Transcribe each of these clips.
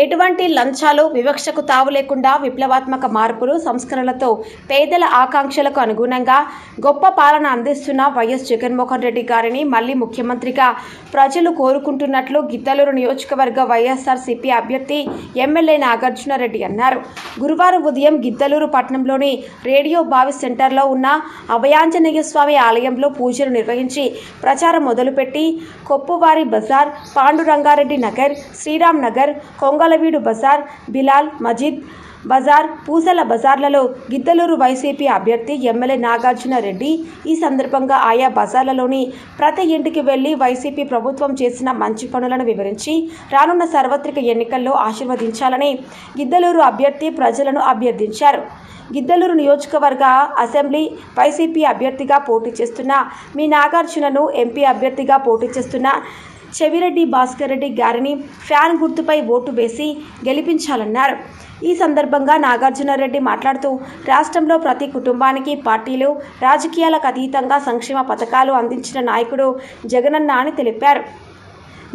ఎటువంటి లంచాలు వివక్షకు తావు లేకుండా విప్లవాత్మక మార్పులు సంస్కరణలతో పేదల ఆకాంక్షలకు అనుగుణంగా గొప్ప పాలన అందిస్తున్న వైఎస్ జగన్మోహన్ రెడ్డి గారిని మళ్ళీ ముఖ్యమంత్రిగా ప్రజలు కోరుకుంటున్నట్లు గిద్దలూరు నియోజకవర్గ వైఎస్ఆర్సీపీ అభ్యర్థి ఎమ్మెల్యే నాగార్జునరెడ్డి అన్నారు. గురువారం ఉదయం గిద్దలూరు పట్టణంలోని రేడియో బావి సెంటర్లో ఉన్న అభయాంజనేయ స్వామి ఆలయంలో పూజలు నిర్వహించి ప్రచారం మొదలుపెట్టి కొప్పువారి బజార్ పాండురంగారెడ్డి నగర్ శ్రీరామ్ నగర్ కొంగలవీడు బజార్ బిలాల్ మజీద్ బజార్ పూసల బజార్లలో గిద్దలూరు వైసీపీ అభ్యర్థి ఎమ్మెల్యే నాగార్జున రెడ్డి. ఈ సందర్భంగా ఆయా బజార్లలోని ప్రతి ఇంటికి వెళ్ళి వైసీపీ ప్రభుత్వం చేసిన మంచి పనులను వివరించి రానున్న సార్వత్రిక ఎన్నికల్లో ఆశీర్వదించాలని గిద్దలూరు అభ్యర్థి ప్రజలను అభ్యర్థించారు. గిద్దలూరు నియోజకవర్గ అసెంబ్లీ వైసీపీ అభ్యర్థిగా పోటీ చేస్తున్న మీ నాగార్జునను ఎంపీ అభ్యర్థిగా పోటీ చేస్తున్న చెవిరెడ్డి భాస్కర్ రెడ్డి గారిని ఫ్యాన్ గుర్తుపై ఓటు వేసి గెలిపించాలన్నారు. ఈ సందర్భంగా నాగార్జునరెడ్డి మాట్లాడుతూ రాష్ట్రంలో ప్రతి కుటుంబానికి పార్టీలు రాజకీయాలకు అతీతంగా సంక్షేమ పథకాలు అందించిన నాయకుడు జగనన్న అని తెలిపారు.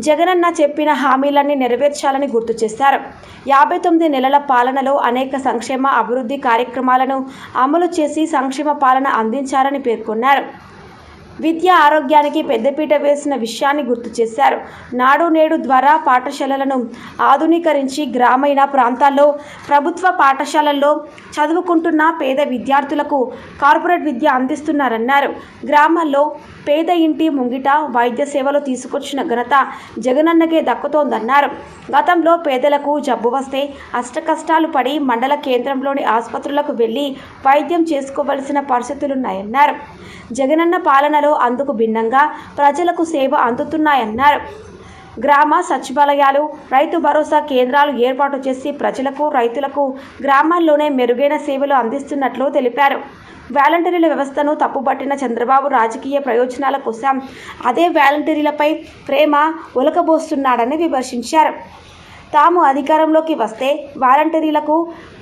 జగనన్న చెప్పిన హామీలన్నీ నెరవేర్చాలని గుర్తు చేశారు. యాభై తొమ్మిది నెలల పాలనలో అనేక సంక్షేమ అభివృద్ధి కార్యక్రమాలను అమలు చేసి సంక్షేమ పాలన అందించారని పేర్కొన్నారు. విద్య ఆరోగ్యానికి పెద్దపీట వేసిన విషయాన్ని గుర్తు చేశారు. నాడు నేడు ద్వారా పాఠశాలలను ఆధునీకరించి గ్రామీణ ప్రాంతాల్లో ప్రభుత్వ పాఠశాలల్లో చదువుకుంటున్న పేద విద్యార్థులకు కార్పొరేట్ విద్య అందిస్తున్నారన్నారు. గ్రామాల్లో పేద ఇంటి ముంగిట వైద్య సేవలు తీసుకొచ్చిన ఘనత జగనన్నకే దక్కుతోందన్నారు. గతంలో పేదలకు జబ్బు వస్తే అష్టకష్టాలు పడి మండల కేంద్రంలోని ఆసుపత్రులకు వెళ్ళి వైద్యం చేసుకోవలసిన పరిస్థితులున్నాయన్నారు. జగనన్న పాలనలో అందుకు భిన్నంగా ప్రజలకు సేవ అందుతున్నాయన్నారు. గ్రామ సచివాలయాలు రైతు భరోసా కేంద్రాలు ఏర్పాటు చేసి ప్రజలకు రైతులకు గ్రామాల్లోనే మెరుగైన సేవలు అందిస్తున్నట్లు తెలిపారు. వాలంటీర్ల వ్యవస్థను తప్పుబట్టిన చంద్రబాబు రాజకీయ ప్రయోజనాల కోసం అదే వాలంటీర్లపై ప్రేమ ఒలకబోస్తున్నాడని విమర్శించారు. తాము అధికారంలోకి వస్తే వాలంటీర్లకు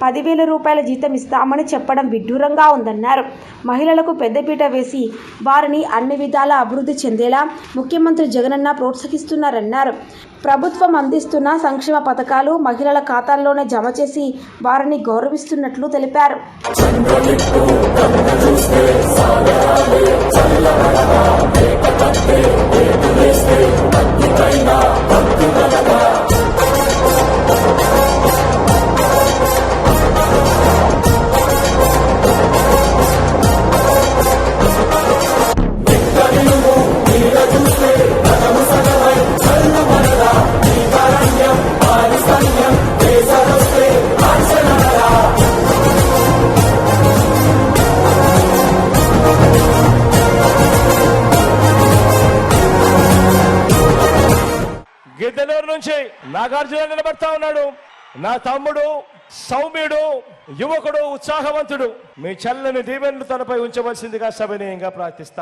పదివేల రూపాయల జీతం ఇస్తామని చెప్పడం విడ్డూరంగా ఉందన్నారు. మహిళలకు పెద్దపీట వేసి వారిని అన్ని విధాల అభివృద్ధి చెందేలా ముఖ్యమంత్రి జగనన్న ప్రోత్సహిస్తున్నారన్నారు. ప్రభుత్వం అందిస్తున్న సంక్షేమ పథకాలు మహిళల ఖాతాల్లోనే జమ చేసి వారిని గౌరవిస్తున్నట్లు తెలిపారు. గిద్దలూరు నుంచి నాగార్జున నిలబడతా ఉన్నాడు. నా తమ్ముడు సౌమ్యుడు యువకుడు ఉత్సాహవంతుడు. మీ చల్లని దీవెనలు తనపై ఉంచవలసిందిగా సవినయంగా ప్రార్థిస్తాను